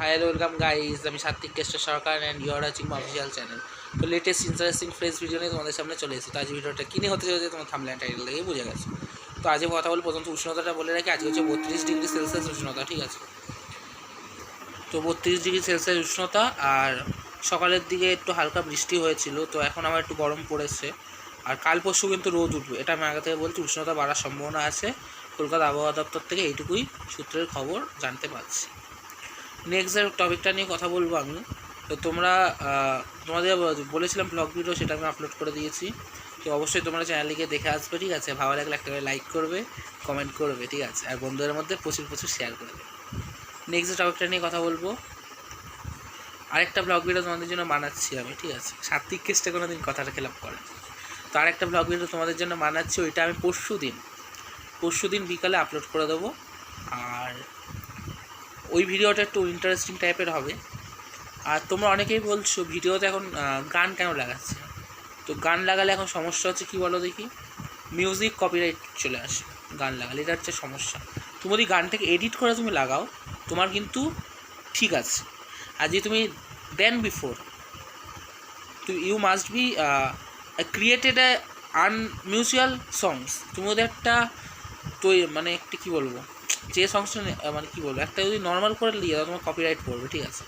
Hello welcome guys আমি Satwik Keshto Sarkar and you're watching official channel তো latest interesting fresh video নিয়ে তোমাদের সামনে চলে এসেছি। তো আজ ভিডিওটা কিনে হতে চলেছে তোমার থামল্যান্ড টাইটেল দেখে বুঝে গেছো? তো আজকে কথা বলে প্রথমত উষ্ণতাটা বলে রাখি। আজকে হচ্ছে বত্রিশ ডিগ্রি সেলসিয়াস উষ্ণতা, ঠিক আছে? তো বত্রিশ ডিগ্রি সেলসিয়াস উষ্ণতা আর সকালের দিকে একটু হালকা বৃষ্টি হয়েছিল, তো এখন আবার একটু গরম পড়েছে। আর কাল পরশু কিন্তু রোদ উঠবে। এটা আমি আগে থেকে বলছি, উষ্ণতা বাড়ার সম্ভাবনা আছে। কলকাতা আবহাওয়া দপ্তর থেকে এইটুকুই সূত্রের খবর জানতে পারছি। নেক্সট যে টপিকটা নিয়ে কথা বলব আমি। তো তোমরা তোমাদের বলেছিলাম ব্লগ ভিডিও সেটা আমি আপলোড করে দিয়েছি। তো অবশ্যই তোমরা চ্যানেলটিকে দেখে আসবে, ঠিক আছে? ভালো লাগলে একটা লাইক করবে কমেন্ট করবে, ঠিক আছে? আর বন্ধুদের মধ্যে প্রচুর প্রচুর শেয়ার করবে নেক্সট যে টপিকটা নিয়ে কথা বলব। আরেকটা ব্লগ ভিডিও তোমাদের জন্য বানাচ্ছি আমি, ঠিক আছে? সাত্বিক কেসটা কোনো দিন কথাটা খেলাপ করে তো আরেকটা ব্লগ ভিডিও তোমাদের জন্য বানাচ্ছি, ওইটা আমি পরশু দিন পরশু দিন বিকালে আপলোড করে দেবো। আর ওই ভিডিওটা একটু ইন্টারেস্টিং টাইপের হবে। আর তোমরা অনেকেই বলছো ভিডিওতে এখন গান কেন লাগাচ্ছে? তো গান লাগালে এখন সমস্যা হচ্ছে কি বলো দেখি? মিউজিক কপিরাইট চলে আসে, গান লাগালে। এটা হচ্ছে সমস্যা। তুমি যদি গানটাকে এডিট করে তুমি লাগাও, তোমার কিন্তু ঠিক আছে। আর যদি তুমি দেন বিফোর তো you must be created unmutual songs তুমি ওদের একটা তো মানে একটা কী বলব? যে সংসটা মানে কী বলব, একটা যদি নর্মাল করে দিয়ে দাও তোমার কপিরাইট পড়বে, ঠিক আছে?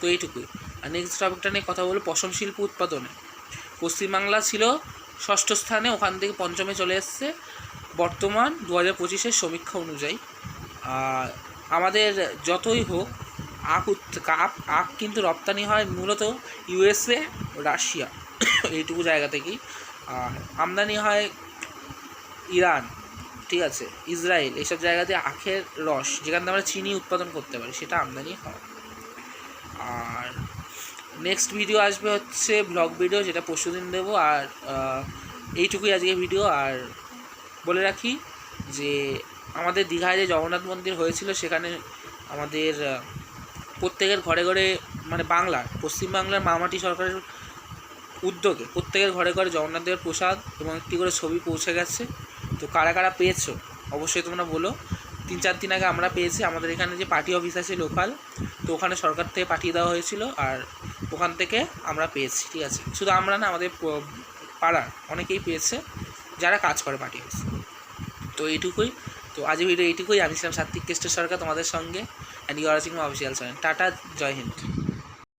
তো এইটুকুই। আর নেক্সট টপিকটা নিয়ে কথা বলব পশম শিল্প উৎপাদনে। পশ্চিমবাংলা ছিল ষষ্ঠ স্থানে, ওখান থেকে পঞ্চমে চলে এসছে। বর্তমান দু হাজার পঁচিশের সমীক্ষা অনুযায়ী আমাদের যতই হোক, আখ আখ আখ কিন্তু রপ্তানি হয় মূলত ইউএসএ, রাশিয়া। এইটুকু জায়গা থেকেই। আর আমদানি হয় ইরান। ঠিক আছে, ইসরায়েল এইসব জায়গাতে আখের রস, যেখান থেকে আমরা চিনি উৎপাদন করতে পারি, সেটা আমদানি হয়। আর নেক্সট ভিডিও আসবে হচ্ছে ব্লগ ভিডিও যেটা পরশু দিন দেবো। আর এইটুকুই আজকে ভিডিও আর বলে রাখি যে, আমাদের দীঘায় যে জগন্নাথ মন্দির হয়েছিল, সেখানে আমাদের প্রত্যেকের ঘরে ঘরে মানে বাংলার, পশ্চিমবাংলার মামাটি সরকারের উদ্যোগে প্রত্যেকের ঘরে ঘরে জগন্নাথ দেবের প্রসাদ এবং একটি করে ছবি পৌঁছে গেছে। তো কারা কারা পেয়েছ? অবশ্যই তোমরা বলো। তিন চার দিন আগে আমরা পেয়েছি, আমাদের এখানে যে পার্টি অফিস আছে লোকাল তো ওখানে সরকার থেকে পাঠিয়ে দেওয়া হয়েছিল আর ওখান থেকে আমরা পেয়েছি, ঠিক আছে? শুধু আমরা না, আমাদের পাড়ার অনেকেই পেয়েছে, যারা কাজ করে পার্টি অফিস তো এইটুকুই। তো আজ ভিডিও এইটুকুই। আমি ছিলাম সাত্বিক কেষ্ট সরকার তোমাদের সঙ্গে and you are official channel tata, Joy Hind.